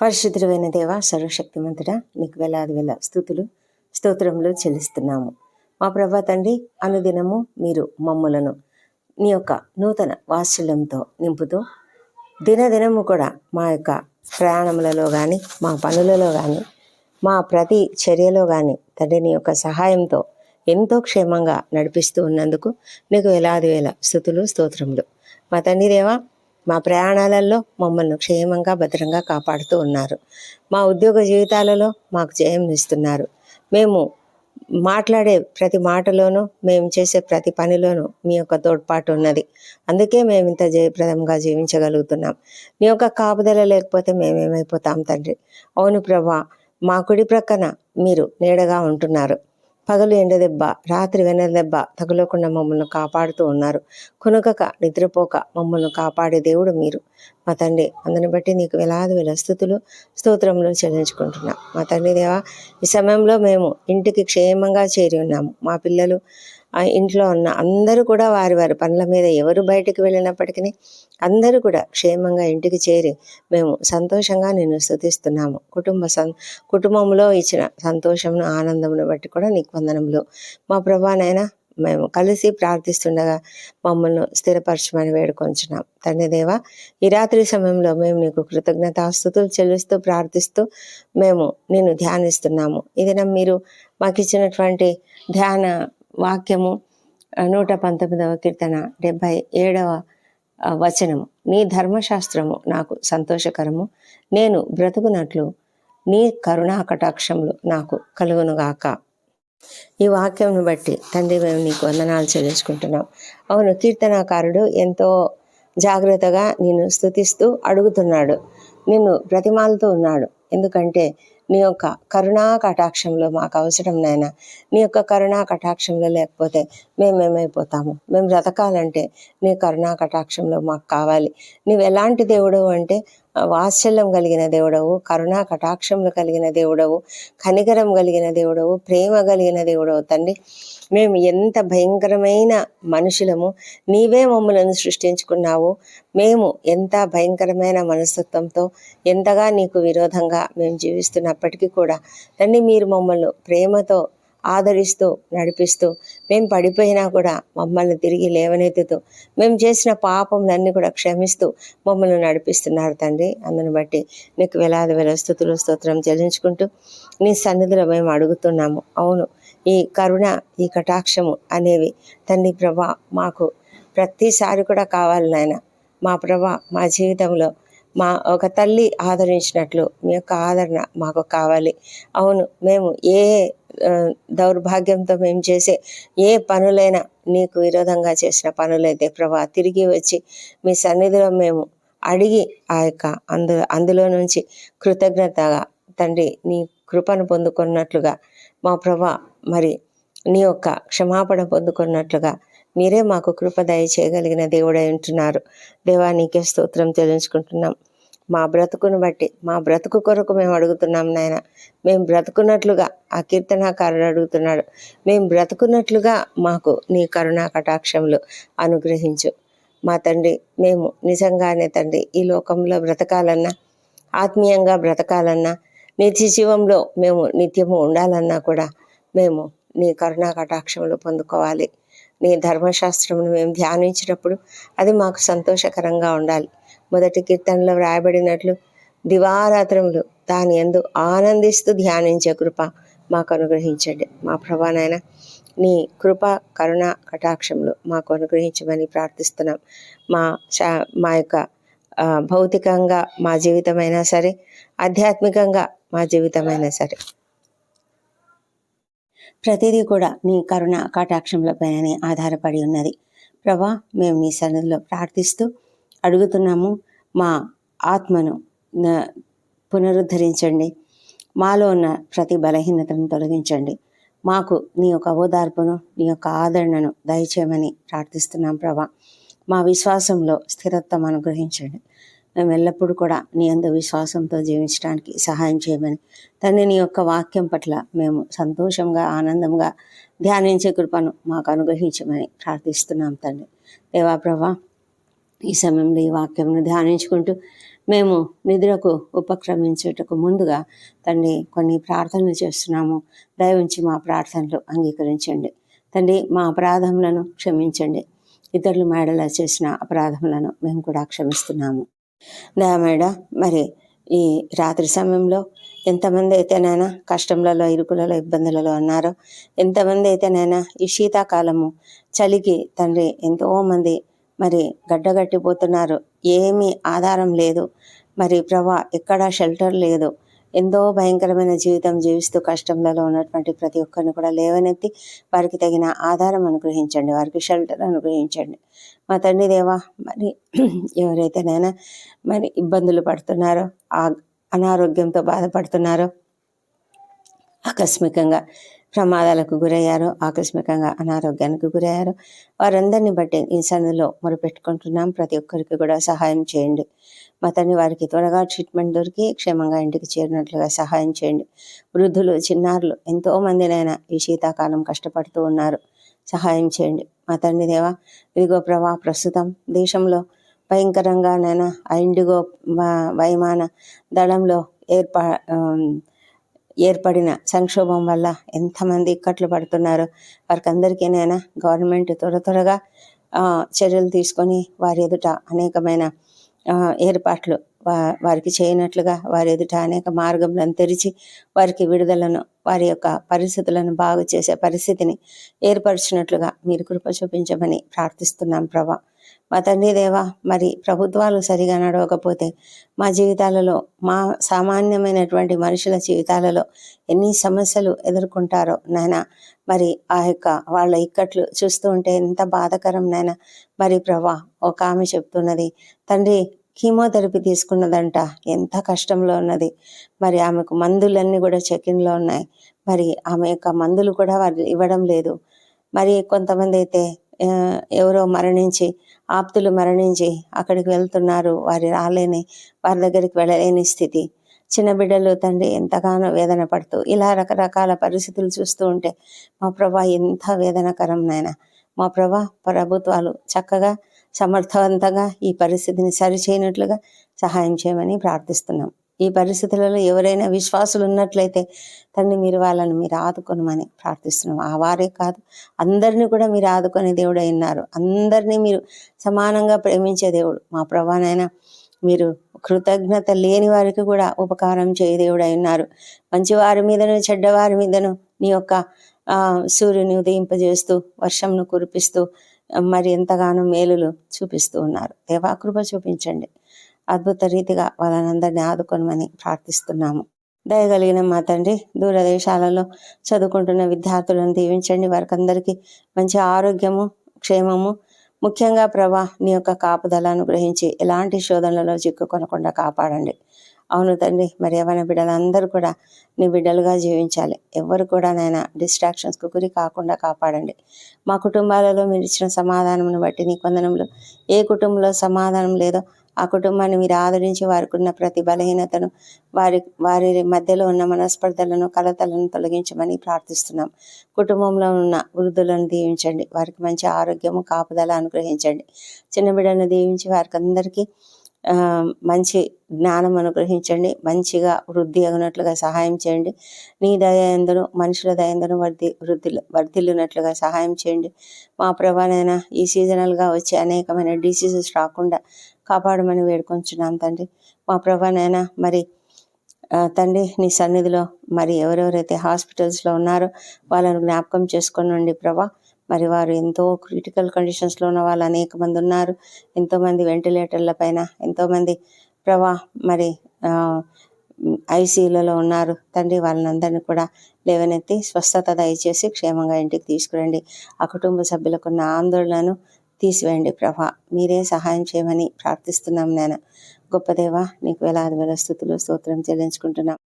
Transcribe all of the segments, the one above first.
పరిశుద్ధమైన దేవ సర్వశక్తిమంతుడ నీకు వేలాది వేల స్థుతులు స్తోత్రములు చెల్లిస్తున్నాము. మా ప్రభా తండ్రి అనుదినము మీరు మమ్ములను నీ యొక్క నూతన వాత్సల్యంతో నింపుతూ దినదినము కూడా మా యొక్క ప్రయాణములలో కానీ మా పనులలో కానీ మా ప్రతి చర్యలో కానీ తండ్రి నీ యొక్క సహాయంతో ఎంతో క్షేమంగా నడిపిస్తూ ఉన్నందుకు నీకు వేలాది వేల స్థుతులు స్తోత్రములు. మా తండ్రి దేవా మా ప్రయాణాలలో మమ్మల్ని క్షేమంగా భద్రంగా కాపాడుతూ ఉన్నారు. మా ఉద్యోగ జీవితాలలో మాకు జయం ఇస్తున్నారు. మేము మాట్లాడే ప్రతి మాటలోనూ మేము చేసే ప్రతి పనిలోనూ మీ యొక్క తోడ్పాటు ఉన్నది. అందుకే మేము ఇంత జయప్రదంగా జీవించగలుగుతున్నాం. నీ యొక్క కాపుదల లేకపోతే మేమేమైపోతాం తండ్రి? అవును ప్రభా మా కుడి ప్రక్కన మీరు నీడగా ఉంటున్నారు. పగలు ఎండ దెబ్బ రాత్రి వెన్నెల దెబ్బ తగులకుండా మమ్మల్ని కాపాడుతూ ఉన్నారు. కొనుకక నిద్రపోక మమ్మల్ని కాపాడే దేవుడు మీరు. మా తండ్రి అందుని బట్టి నీకు వేలాది వేల స్థుతులు స్తోత్రంలో చెల్లించుకుంటున్నాం. మా తండ్రి దేవా ఈ సమయంలో మేము ఇంటికి క్షేమంగా చేరి ఉన్నాము. మా పిల్లలు ఇంట్లో ఉన్న అందరూ కూడా వారి వారి పనుల మీద ఎవరు బయటికి వెళ్ళినప్పటికీ అందరూ కూడా క్షేమంగా ఇంటికి చేరి మేము సంతోషంగా నిన్ను స్థుతిస్తున్నాము. కుటుంబ సం కుటుంబంలో ఇచ్చిన సంతోషమును ఆనందమును బట్టి కూడా నీకు వందనములు. మా ప్రభానైనా మేము కలిసి ప్రార్థిస్తుండగా మమ్మల్ని స్థిరపరచమని వేడుకొంచున్నాం. తండ్రి దేవ ఈ రాత్రి సమయంలో మేము నీకు కృతజ్ఞతాస్తుతులు చెల్లిస్తూ ప్రార్థిస్తూ మేము నిన్ను ధ్యానిస్తున్నాము. ఇది మీరు మాకు ఇచ్చినటువంటి ధ్యాన వాక్యము నూట పంతొమ్మిదవ కీర్తన డెబ్భై ఏడవ వచనము. నీ ధర్మశాస్త్రము నాకు సంతోషకరము. నేను బ్రతుకున్నట్లు నీ కరుణా కటాక్షములు నాకు కలుగునుగాక. ఈ వాక్యంను బట్టి తండ్రి మేము నీకు వందనాలు చెల్లించుకుంటున్నాం. అవును కీర్తనాకారుడు ఎంతో జాగ్రత్తగా నిన్ను స్థుతిస్తూ అడుగుతున్నాడు. నిన్ను ప్రతిమాలుతూ ఉన్నాడు. ఎందుకంటే నీ యొక్క కరుణా కటాక్షంలో మాకు అవసరం నాయన. నీ యొక్క కరుణా కటాక్షంలో లేకపోతే మేమేమైపోతాము? మేము బ్రతకాలంటే నీ కరుణా కటాక్షంలో మాకు కావాలి. నీవు ఎలాంటి దేవుడు అంటే వాత్సల్యం కలిగిన దేవుడవు కరుణా కటాక్షములు కలిగిన దేవుడవు కనికరం కలిగిన దేవుడవు ప్రేమ కలిగిన దేవుడవు తండ్రి. మేము ఎంత భయంకరమైన మనుషులము నీవే మమ్మలను సృష్టించుకున్నావు. మేము ఎంత భయంకరమైన మనస్తత్వంతో ఎంతగా నీకు విరోధంగా మేము జీవిస్తున్నప్పటికీ కూడా తండ్రి మీరు మమ్మల్ని ప్రేమతో ఆదరిస్తూ నడిపిస్తూ మేము పడిపోయినా కూడా మమ్మల్ని తిరిగి లేవనెత్తుతూ మేము చేసిన పాపములన్నీ కూడా క్షమిస్తూ మమ్మల్ని నడిపిస్తున్నారు తండ్రి. అందుని బట్టి నీకు వేలాది వేల స్థుతులు స్తోత్రం చెల్లించుకుంటూ నీ సన్నిధిలో మేము అడుగుతున్నాము. అవును ఈ కరుణ ఈ కటాక్షము అనేవి తండ్రి ప్రభా మాకు ప్రతిసారి కూడా కావాలి నాయన. మా ప్రభా మా జీవితంలో మా ఒక తల్లి ఆదరించినట్లు మీ యొక్క ఆదరణ మాకు కావాలి. అవును మేము ఏ దౌర్భాగ్యంతో మేము చేసే ఏ పనులైనా నీకు విరోధంగా చేసిన పనులైతే ప్రభా తిరిగి వచ్చి మీ సన్నిధిలో మేము అడిగి ఆ యొక్క అందు అందులో నుంచి కృతజ్ఞతగా తండ్రి నీ కృపను పొందుకున్నట్లుగా మా ప్రభా మరి నీ యొక్క క్షమాపణ పొందుకున్నట్లుగా మీరే మాకు కృప దయ చేయగలిగిన దేవుడై ఉంటున్నారు. దేవా నీకే స్తోత్రం చెల్లించుకుంటున్నాం. మా బ్రతుకును బట్టి మా బ్రతుకు కొరకు మేము అడుగుతున్నాం నాయన. మేము బ్రతుకున్నట్లుగా ఆ కీర్తనాకారుడు అడుగుతున్నాడు. మేము బ్రతుకున్నట్లుగా మాకు నీ కరుణా కటాక్షములు అనుగ్రహించు. మా తండ్రి మేము నిజంగానే తండ్రి ఈ లోకంలో బ్రతకాలన్నా ఆత్మీయంగా బ్రతకాలన్నా నిత్య జీవంలో మేము నిత్యము ఉండాలన్నా కూడా మేము నీ కరుణా కటాక్షములు పొందుకోవాలి. నీ ధర్మశాస్త్రమును మేము ధ్యానించినప్పుడు అది మాకు సంతోషకరంగా ఉండాలి. మొదటి కీర్తనలో వ్రాయబడినట్లు దివారాత్రములు దాని ఎందు ఆనందిస్తూ ధ్యానించే కృప మాకు అనుగ్రహించండి. మా ప్రభానైన నీ కృప కరుణ కటాక్షములు మాకు అనుగ్రహించమని ప్రార్థిస్తున్నాం. మా శా మా యొక్క భౌతికంగా మా జీవితమైనా సరే ఆధ్యాత్మికంగా మా జీవితమైనా సరే. ప్రతిదీ కూడా నీ కరుణ కటాక్షములపైననే ఆధారపడి ఉన్నది. ప్రభా మేము నీ సన్నిధిలో ప్రార్థిస్తూ అడుగుతున్నాము మా ఆత్మను న- పునరుద్ధరించండి. మాలో ఉన్న ప్రతి బలహీనతను తొలగించండి. మాకు నీ యొక్క ఓదార్పును నీ యొక్క ఆదరణను దయచేయమని ప్రార్థిస్తున్నాం ప్రభా. మా విశ్వాసంలో స్థిరత్వం అనుగ్రహించండి. మేము ఎల్లప్పుడూ కూడా నీ అందు విశ్వాసంతో జీవించడానికి సహాయం చేయమని తండ్రి నీ యొక్క వాక్యం పట్ల మేము సంతోషంగా ఆనందంగా ధ్యానించే కృపను మాకు అనుగ్రహించమని ప్రార్థిస్తున్నాం తండ్రి. దేవా ప్రభా ఈ సమయంలో ఈ వాక్యంను ధ్యానించుకుంటూ మేము నిద్రకు ఉపక్రమించుటకు ముందుగా తండ్రి కొన్ని ప్రార్థనలు చేస్తున్నాము. దయ ఉంచి మా ప్రార్థనలు అంగీకరించండి. తండ్రి మా అపరాధములను క్షమించండి. ఇతరులు మేడలా చేసిన అపరాధములను మేము కూడా క్షమిస్తున్నాము. దయమేడ మరి ఈ రాత్రి సమయంలో ఎంతమంది అయితేనైనా కష్టంలలో ఇరుకులలో ఇబ్బందులలో ఉన్నారో ఎంతమంది అయితేనైనా ఈ శీతాకాలము చలికి తండ్రి ఎంతో మంది మరి గడ్డగట్టిపోతున్నారు. ఏమీ ఆధారం లేదు. మరి ప్రభా ఎక్కడా షెల్టర్ లేదు. ఎంతో భయంకరమైన జీవితం జీవిస్తూ కష్టంలో ఉన్నటువంటి ప్రతి ఒక్కరిని కూడా లేవనెత్తి వారికి తగిన ఆధారం అనుగ్రహించండి. వారికి షెల్టర్ అనుగ్రహించండి. మా తండ్రి దేవా మరి ఎవరైతేనైనా మరి ఇబ్బందులు పడుతున్నారో ఆ అనారోగ్యంతో బాధపడుతున్నారో ఆకస్మికంగా ప్రమాదాలకు గురయ్యారో ఆకస్మికంగా అనారోగ్యానికి గురయ్యారో. వారందరిని బట్టి ఈ సన్నిధిలో మొరుపెట్టుకుంటున్నాం. ప్రతి ఒక్కరికి కూడా సహాయం చేయండి. మా తండ్రి వారికి త్వరగా ట్రీట్మెంట్ దొరికి క్షేమంగా ఇంటికి చేరినట్లుగా సహాయం చేయండి. వృద్ధులు చిన్నారులు ఎంతో మందినైనా ఈ శీతాకాలం కష్టపడుతూ ఉన్నారు. సహాయం చేయండి. మా తండ్రి దేవా ఇదిగో ప్రభా ప్రస్తుతం దేశంలో భయంకరంగానైనా ఆ ఇండిగో వైమాన దళంలో ఏర్పా ఏర్పడిన సంక్షోభం వల్ల ఎంతమంది ఇక్కట్లు పడుతున్నారు? వారికందరికీనైనా గవర్నమెంట్ త్వర త్వరగా చర్యలు తీసుకొని వారి ఎదుట అనేకమైన ఏర్పాట్లు వా- వారికి చేయనట్లుగా వారి ఎదుట అనేక మార్గములను తెరిచి వారికి విడుదలను వారి యొక్క పరిస్థితులను బాగు చేసే పరిస్థితిని ఏర్పరిచినట్లుగా మీరు కృప చూపించమని ప్రార్థిస్తున్నాం ప్రభా. మా తండ్రి దేవా మరి ప్రభుత్వాలు సరిగా నడవకపోతే మా జీవితాలలో మా సామాన్యమైనటువంటి మనుషుల జీవితాలలో ఎన్ని సమస్యలు ఎదుర్కొంటారో నాయన మరి ఆ యొక్క వాళ్ళ ఇక్కట్లు చూస్తూ ఉంటే ఎంత బాధకరం నాయన. మరి ప్రభా ఒక ఆమె చెప్తున్నది తండ్రి కీమోథెరపీ తీసుకున్నదంట ఎంత కష్టంలో ఉన్నది. మరి ఆమెకు మందులన్నీ కూడా చెకిన్లో ఉన్నాయి. మరి ఆమె యొక్క మందులు కూడా వారు ఇవ్వడం లేదు. మరి కొంతమంది అయితే ఎవరో మరణించి ఆప్తులు మరణించి అక్కడికి వెళ్తున్నారు. వారి రాలేని వారి దగ్గరికి వెళ్ళలేని స్థితి. చిన్న బిడ్డలు తండ్రి ఎంతగానో వేదన పడుతూ ఇలా రకరకాల పరిస్థితులు చూస్తూ ఉంటే మా ప్రభా ఎంత వేదనకరం నాయన. మా ప్రభా ప్రభుత్వాలు చక్కగా సమర్థవంతంగా ఈ పరిస్థితిని సరిచేయనట్లుగా సహాయం చేయమని ప్రార్థిస్తున్నాం. ఈ పరిస్థితులలో ఎవరైనా విశ్వాసులు ఉన్నట్లయితే తండ్రి మీరు వాళ్ళని మీరు ఆదుకొనమని ప్రార్థిస్తున్నాం. ఆ వారే కాదు అందరినీ కూడా మీరు ఆదుకునే దేవుడు ఉన్నారు. అందరినీ మీరు సమానంగా ప్రేమించే దేవుడు. మా ప్రభానైనా మీరు కృతజ్ఞత లేని వారికి కూడా ఉపకారం చేయ దేవుడు ఉన్నారు. మంచి వారి మీదను చెడ్డవారి మీదను నీ యొక్క ఆ, సూర్యుని ఉదయింపజేస్తూ వర్షంను కురిపిస్తూ మరి ఎంతగానో మేలులు చూపిస్తూ ఉన్నారు. దేవాకృప చూపించండి. అద్భుత రీతిగా వాళ్ళనందరినీ ఆదుకొనమని ప్రార్థిస్తున్నాము. దయగలిగిన మా తండ్రి దూరదేశాలలో చదువుకుంటున్న విద్యార్థులను దీవించండి. వారికి అందరికీ మంచి ఆరోగ్యము క్షేమము ముఖ్యంగా ప్రభా నీ యొక్క కాపుదల అనుగ్రహించి ఎలాంటి శోధనలలో చిక్కుకొనకుండా కాపాడండి. అవును తండ్రి మరి ఏమైనా బిడ్డలందరూ కూడా నీ బిడ్డలుగా జీవించాలి. ఎవరు కూడా నైనా డిస్ట్రాక్షన్స్కు గురి కాకుండా కాపాడండి. మా కుటుంబాలలో మీరు ఇచ్చిన సమాధానమును బట్టి నీ కొందనంలో ఏ కుటుంబంలో సమాధానం లేదో ఆ కుటుంబాన్ని మీరు ఆదరించి వారికి ఉన్న ప్రతి బలహీనతను వారి వారి మధ్యలో ఉన్న మనస్పర్ధలను కలతలను తొలగించమని ప్రార్థిస్తున్నాం. కుటుంబంలో ఉన్న వృద్ధులను దీవించండి. వారికి మంచి ఆరోగ్యము కాపుదల అనుగ్రహించండి. చిన్న బిడ్డను దీవించి వారికి అందరికీ మంచి జ్ఞానం అనుగ్రహించండి. మంచిగా వృద్ధి అగినట్లుగా సహాయం చేయండి. నీ దయ ఎందను మనుషుల దయందను వర్ధి వృద్ధి వర్ధిల్లునట్లుగా సహాయం చేయండి. మా ప్రభానైనా ఈ సీజనల్గా వచ్చే అనేకమైన డిసీజెస్ రాకుండా కాపాడమని వేడుకొంచున్నాం తండ్రి. మా ప్రభానైనా మరి తండ్రి నీ సన్నిధిలో మరి ఎవరెవరైతే హాస్పిటల్స్లో ఉన్నారో వాళ్ళను జ్ఞాపకం ఉండి ప్రభా. మరి వారు ఎంతో క్రిటికల్ కండిషన్స్లో ఉన్న వాళ్ళు అనేక మంది ఉన్నారు. ఎంతోమంది వెంటిలేటర్ల పైన ఎంతోమంది ప్రభా మరి ఐసీయూలలో ఉన్నారు. తండ్రి వాళ్ళందరినీ కూడా లేవనెత్తి స్వస్థత దయచేసి క్షేమంగా ఇంటికి తీసుకురండి. ఆ కుటుంబ సభ్యులకున్న ఆందోళనను తీసివేయండి ప్రభా. మీరే సహాయం చేయమని ప్రార్థిస్తున్నాం నేను గొప్పదేవ నీకు వేలాది వేల స్థుతులు స్తోత్రం చెల్లించుకుంటున్నాం.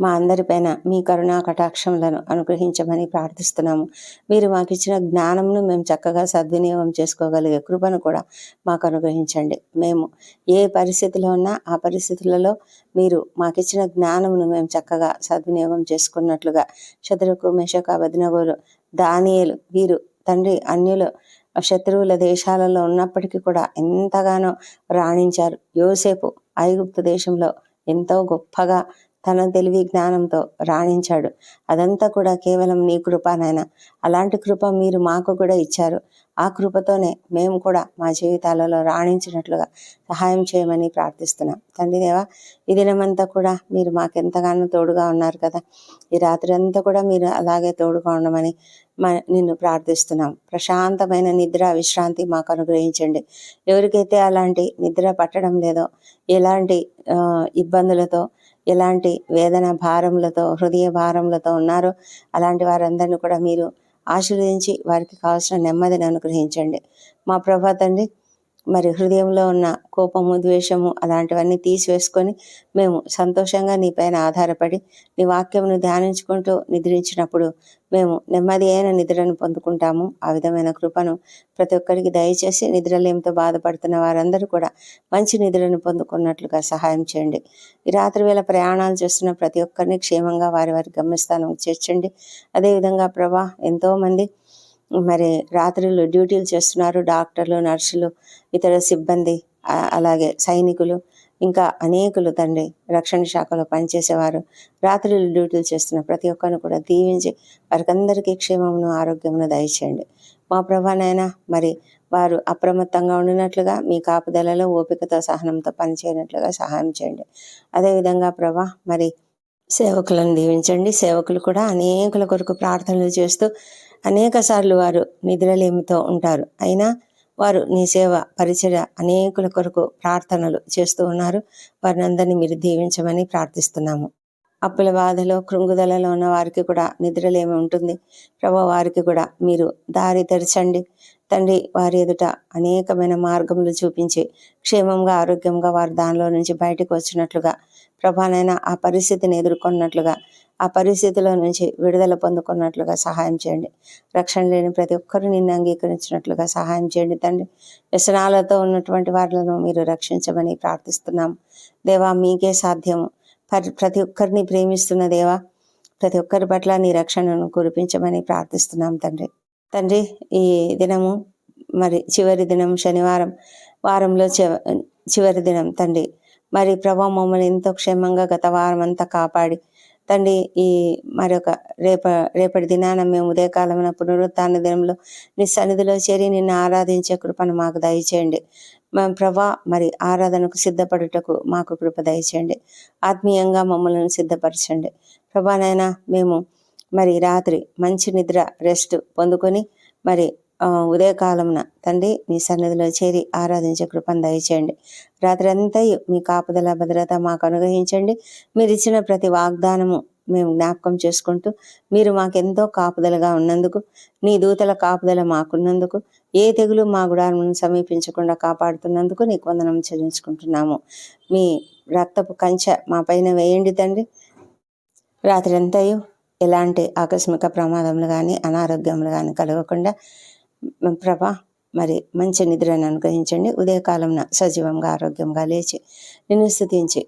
మా అందరిపైన మీ కరుణా కటాక్షములను అనుగ్రహించమని ప్రార్థిస్తున్నాము. మీరు మాకు ఇచ్చిన జ్ఞానంను మేము చక్కగా సద్వినియోగం చేసుకోగలిగే కృపను కూడా మాకు అనుగ్రహించండి. మేము ఏ పరిస్థితిలో ఉన్నా ఆ పరిస్థితులలో మీరు మాకు ఇచ్చిన జ్ఞానమును మేము చక్కగా సద్వినియోగం చేసుకున్నట్లుగా శత్రుకు మెషక బదినగోలు దానియేలు వీరు తండ్రి అన్యులు శత్రువుల దేశాలలో ఉన్నప్పటికీ కూడా ఎంతగానో రాణించారు. యోసేపు ఐగుప్తు దేశంలో ఎంతో గొప్పగా తన తెలివి జ్ఞానంతో రాణించాడు. అదంతా కూడా కేవలం నీ కృప నాయన. అలాంటి కృప మీరు మాకు కూడా ఇచ్చారు. ఆ కృపతోనే మేము కూడా మా జీవితాలలో రాణించినట్లుగా సహాయం చేయమని ప్రార్థిస్తున్నాం. తండ్రి దేవా ఈ దినమంతా కూడా మీరు మాకెంతగానో తోడుగా ఉన్నారు కదా. ఈ రాత్రి అంతా కూడా మీరు అలాగే తోడుగా ఉండమని నిన్ను ప్రార్థిస్తున్నాం. ప్రశాంతమైన నిద్ర విశ్రాంతి మాకు అనుగ్రహించండి. ఎవరికైతే అలాంటి నిద్ర పట్టడం లేదో ఎలాంటి ఇబ్బందులతో ఎలాంటి వేదన భారములతో హృదయ భారములతో ఉన్నారో అలాంటి వారందరినీ కూడా మీరు ఆశీర్వదించి వారికి కావాల్సిన నెమ్మదిని అనుగ్రహించండి. మా ప్రభా తండ్రి మరి హృదయంలో ఉన్న కోపము ద్వేషము అలాంటివన్నీ తీసివేసుకొని మేము సంతోషంగా నీ పైన ఆధారపడి నీ వాక్యమును ధ్యానించుకుంటూ నిద్రించినప్పుడు మేము నెమ్మది అయిన నిద్రను పొందుకుంటాము. ఆ విధమైన కృపను ప్రతి ఒక్కరికి దయచేసి నిద్రలేమితో బాధపడుతున్న వారందరూ కూడా మంచి నిద్రను పొందుకున్నట్లుగా సహాయం చేయండి. ఈ రాత్రి వేళ ప్రయాణాలు చేస్తున్న ప్రతి ఒక్కరిని క్షేమంగా వారి వారి గమ్యస్థానం చేర్చండి. అదేవిధంగా ప్రభా ఎంతోమంది మరి రాత్రులు డ్యూటీలు చేస్తున్నారు డాక్టర్లు నర్సులు ఇతర సిబ్బంది అలాగే సైనికులు ఇంకా అనేకులు తండ్రి రక్షణ శాఖలో పనిచేసేవారు. రాత్రులు డ్యూటీలు చేస్తున్న ప్రతి ఒక్కరిని కూడా దీవించి వారికందరికీ క్షేమమును ఆరోగ్యమును దయచేయండి. మా ప్రభానైనా మరి వారు అప్రమత్తంగా ఉండినట్లుగా మీ కాపుదలలో ఓపికతో సహనంతో పనిచేయనట్లుగా సహాయం చేయండి. అదేవిధంగా ప్రభా మరి సేవకులను దీవించండి. సేవకులు కూడా అనేకుల కొరకు ప్రార్థనలు చేస్తూ అనేకసార్లు వారు నిద్రలేమితో ఉంటారు. అయినా వారు నీ సేవ పరిచయ అనేకుల కొరకు ప్రార్థనలు చేస్తూ ఉన్నారు. వారిని అందరినీ మీరు దీవించమని ప్రార్థిస్తున్నాము. అప్పుల బాధలో కృంగుదలలో ఉన్న వారికి కూడా నిద్రలేమి ఉంటుంది. ప్రభా వారికి కూడా మీరు దారి తెరచండి. తండ్రి వారి ఎదుట అనేకమైన మార్గములు చూపించి క్షేమంగా ఆరోగ్యంగా వారు దానిలో నుంచి బయటకు వచ్చినట్లుగా ప్రభానైనా ఆ పరిస్థితిని ఎదుర్కొన్నట్లుగా ఆ పరిస్థితిలో నుంచి విడుదల పొందుకున్నట్లుగా సహాయం చేయండి. రక్షణ లేని ప్రతి ఒక్కరు నిన్ను అంగీకరించినట్లుగా సహాయం చేయండి. తండ్రి వ్యసనాలతో ఉన్నటువంటి వారిలను మీరు రక్షించమని ప్రార్థిస్తున్నాం దేవా మీకే సాధ్యము. ప్రతి ఒక్కరిని ప్రేమిస్తున్న దేవా ప్రతి ఒక్కరి పట్ల నీ రక్షణను కురిపించమని ప్రార్థిస్తున్నాం తండ్రి. తండ్రి ఈ దినము మరి చివరి దినం శనివారం వారంలో చివ- చివరి దినం తండ్రి. మరి ప్రభా మమ్మల్ని ఎంతో క్షేమంగా గత వారం అంతా కాపాడి తండ్రి ఈ మరొక రేప రేపటి దినాన మేము ఉదయకాలమైన పునరుత్న దినంలో నీ సన్నిధిలో చేరి నిన్ను ఆరాధించే కృపను మాకు దయచేయండి. మా ప్రభా మరి ఆరాధనకు సిద్ధపడుటకు మాకు కృప దయచేయండి. ఆత్మీయంగా మమ్మల్ని సిద్ధపరచండి. ప్రభానైనా మేము మరి రాత్రి మంచి నిద్ర రెస్ట్ పొందుకొని మరి ఉదయకాలమున తండ్రి నీ సన్నిధిలో చేరి ఆరాధించే కృపను దయచేయండి. రాత్రి అంతయు మీ కాపుదల భద్రత మాకు అనుగ్రహించండి. మీరు ఇచ్చిన ప్రతి వాగ్దానము మేము జ్ఞాపకం చేసుకుంటూ మీరు మాకెంతో కాపుదలగా ఉన్నందుకు నీ దూతల కాపుదల మాకున్నందుకు ఏ తెగులు మా గుడారం సమీపించకుండా కాపాడుతున్నందుకు నీకు వందనం చెల్లించుకుంటున్నాము. మీ రక్తపు కంచె మా పైన వేయండి తండ్రి. రాత్రి అంతయు ఎలాంటి ఆకస్మిక ప్రమాదములు కానీ అనారోగ్యములు కానీ కలగకుండా ప్రభా మరి మంచి నిద్రను అనుగ్రహించండి. ఉదయకాలంన సజీవంగా ఆరోగ్యంగా లేచి నిన్ను స్థుతించి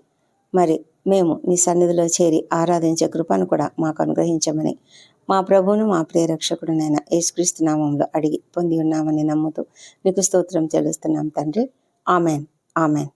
మరి మేము నీ సన్నిధిలో చేరి ఆరాధించే కృపను కూడా మాకు అనుగ్రహించమని మా ప్రభువును మా ప్రియరక్షకుడునైన యేసుక్రీస్తు నామంలో అడిగి పొంది ఉన్నామని నమ్ముతూ నీకు స్తోత్రం చెల్లిస్తున్నాం తండ్రి. ఆమెన్. ఆమెన్.